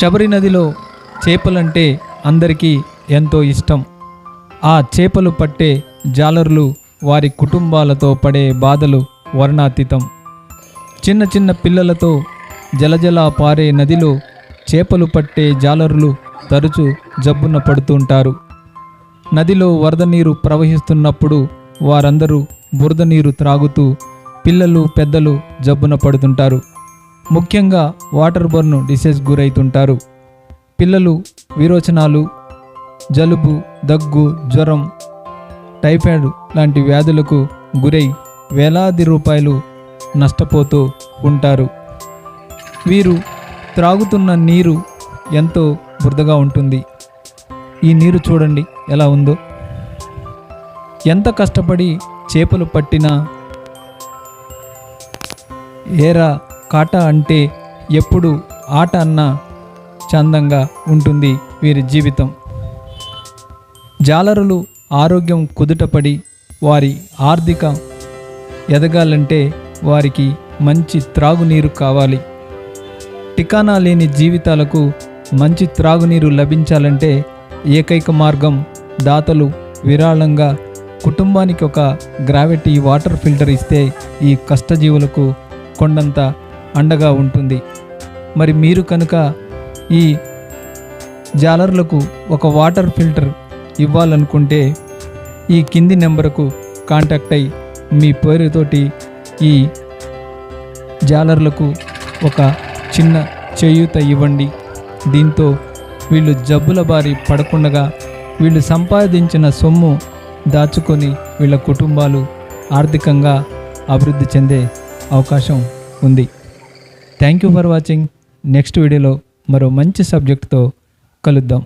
శబరి నదిలో చేపలంటే అందరికీ ఎంతో ఇష్టం. ఆ చేపలు పట్టే జాలర్లు వారి కుటుంబాలతో పడే బాధలు వర్ణాతీతం. చిన్న చిన్న పిల్లలతో జలజల పారే నదిలో చేపలు పట్టే జాలర్లు తరచూ జబ్బున పడుతుంటారు. నదిలో వరద నీరు ప్రవహిస్తున్నప్పుడు వారందరూ బురద నీరు త్రాగుతూ పిల్లలు పెద్దలు జబ్బున పడుతుంటారు. ముఖ్యంగా వాటర్ బర్న్ డిసీజ్ గురైతుంటారు. పిల్లలు విరోచనాలు జలుబు దగ్గు జ్వరం టైఫాయిడ్ లాంటి వ్యాధులకు గురై వేలాది రూపాయలు నష్టపోతూ ఉంటారు. వీరు త్రాగుతున్న నీరు ఎంతో బురదగా ఉంటుంది. ఈ నీరు చూడండి ఎలా ఉందో. ఎంత కష్టపడి చేపలు పట్టినా ఏరా కాట అంటే ఎప్పుడు ఆట అన్న చందంగా ఉంటుంది వీరి జీవితం. జాలరులు ఆరోగ్యం కుదుటపడి వారి ఆర్థిక ఎదగాలంటే వారికి మంచి త్రాగునీరు కావాలి. టికానా లేని జీవితాలకు మంచి త్రాగునీరు లభించాలంటే ఏకైక మార్గం దాతలు విరాళంగా కుటుంబానికి ఒక గ్రావిటీ వాటర్ ఫిల్టర్ ఇస్తే ఈ కష్టజీవులకు కొండంత అండగా ఉంటుంది. మరి మీరు కనుక ఈ జాలర్లకు ఒక వాటర్ ఫిల్టర్ ఇవ్వాలనుకుంటే ఈ కింది నెంబర్కు కాంటాక్ట్ అయ్యి మీ పేరుతోటి ఈ జాలర్లకు ఒక చిన్న చేయూత ఇవ్వండి. దీంతో వీళ్ళు జబ్బుల బారి పడకుండగా వీళ్ళు సంపాదించిన సొమ్ము దాచుకొని వీళ్ళ కుటుంబాలు ఆర్థికంగా అభివృద్ధి చెందే అవకాశం ఉంది. Thank you for watching next వీడియోలో మరో మంచి సబ్జెక్ట్తో కలుద్దాం.